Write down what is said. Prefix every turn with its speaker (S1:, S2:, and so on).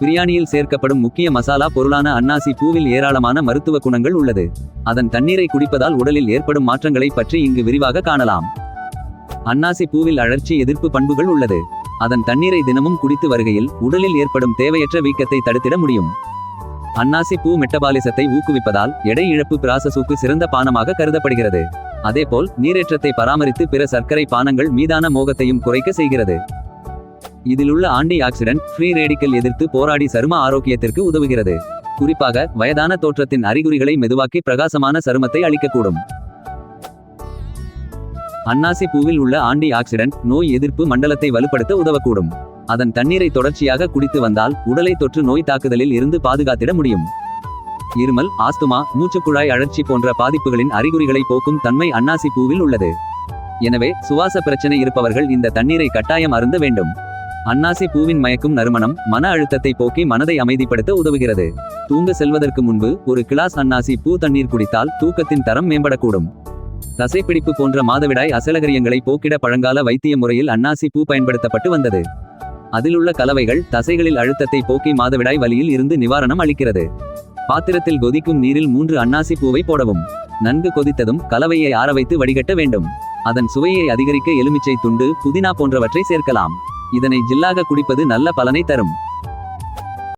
S1: பிரியாணியில் சேர்க்கப்படும் முக்கிய மசாலா பொருளான அன்னாசி பூவில் ஏராளமான மருத்துவ குணங்கள் உள்ளது. அதன் தண்ணீரை குடிப்பதால் உடலில் ஏற்படும் மாற்றங்களை பற்றி இங்கு விரிவாக காணலாம். அன்னாசி பூவில் அழற்சி எதிர்ப்பு பண்புகள் உள்ளது. அதன் தண்ணீரை தினமும் குடித்து வருகையில் உடலில் ஏற்படும் தேவையற்ற வீக்கத்தை தடுத்திட முடியும். அன்னாசி பூ மெட்டபாலிசத்தை ஊக்குவிப்பதால் எடை இழப்பு பிராசஸுக்கு சிறந்த பானமாக கருதப்படுகிறது. அதேபோல் நீரேற்றத்தை பராமரித்து பிற சர்க்கரை பானங்கள் மீதான மோகத்தையும் குறைக்க செய்கிறது. இதில் உள்ள ஆண்டி ஆக்சிடென்ட் ஃப்ரீ ரேடிக்கல் எதிர்த்து போராடி சரும ஆரோக்கியத்திற்கு உதவுகிறது. குறிப்பாக வயதான தோற்றத்தின் அறிகுறிகளை மெதுவாக்கி பிரகாசமான சருமத்தை அளிக்கக்கூடும். அன்னாசி பூவில் உள்ள ஆண்டி ஆக்சிடென்ட் நோய் எதிர்ப்பு மண்டலத்தை வலுப்படுத்த உதவக்கூடும். அதன் தண்ணீரை தொடர்ச்சியாக குடித்து வந்தால் உடலை தொற்று நோய் தாக்குதலில் இருந்து பாதுகாத்திட முடியும். இருமல் ஆஸ்துமா மூச்சுக்குழாய் அழற்சி போன்ற பாதிப்புகளின் அறிகுறிகளை போக்கும் தன்மை அன்னாசி பூவில் உள்ளது. எனவே சுவாச பிரச்சனை இருப்பவர்கள் இந்த தண்ணீரை கட்டாயம் அருந்த வேண்டும். அன்னாசி பூவின் மயக்கும் நறுமணம் மன அழுத்தத்தை போக்கி மனதை அமைதிப்படுத்த உதவுகிறது. தூங்க செல்வதற்கு முன்பு ஒரு கிளாஸ் அன்னாசி பூ தண்ணீர் குடித்தால் தூக்கத்தின் தரம் மேம்படக்கூடும். தசைப்பிடிப்பு போன்ற மாதவிடாய் அசலகரியங்களை போக்கிட பழங்கால வைத்திய முறையில் அன்னாசி பூ பயன்படுத்தப்பட்டு வந்தது. அதிலுள்ள கலவைகள் தசைகளில் அழுத்தத்தை போக்கி மாதவிடாய் வலியில் இருந்து நிவாரணம் அளிக்கிறது. பாத்திரத்தில் கொதிக்கும் நீரில் மூன்று அன்னாசி பூவை போடவும். நன்கு கொதித்ததும் கலவையை ஆற வைத்து வடிகட்ட வேண்டும். அதன் சுவையை அதிகரிக்க எலுமிச்சை துண்டு புதினா போன்றவற்றை சேர்க்கலாம். இதனை ஜில்லாக குடிப்பது நல்ல பலனை தரும்.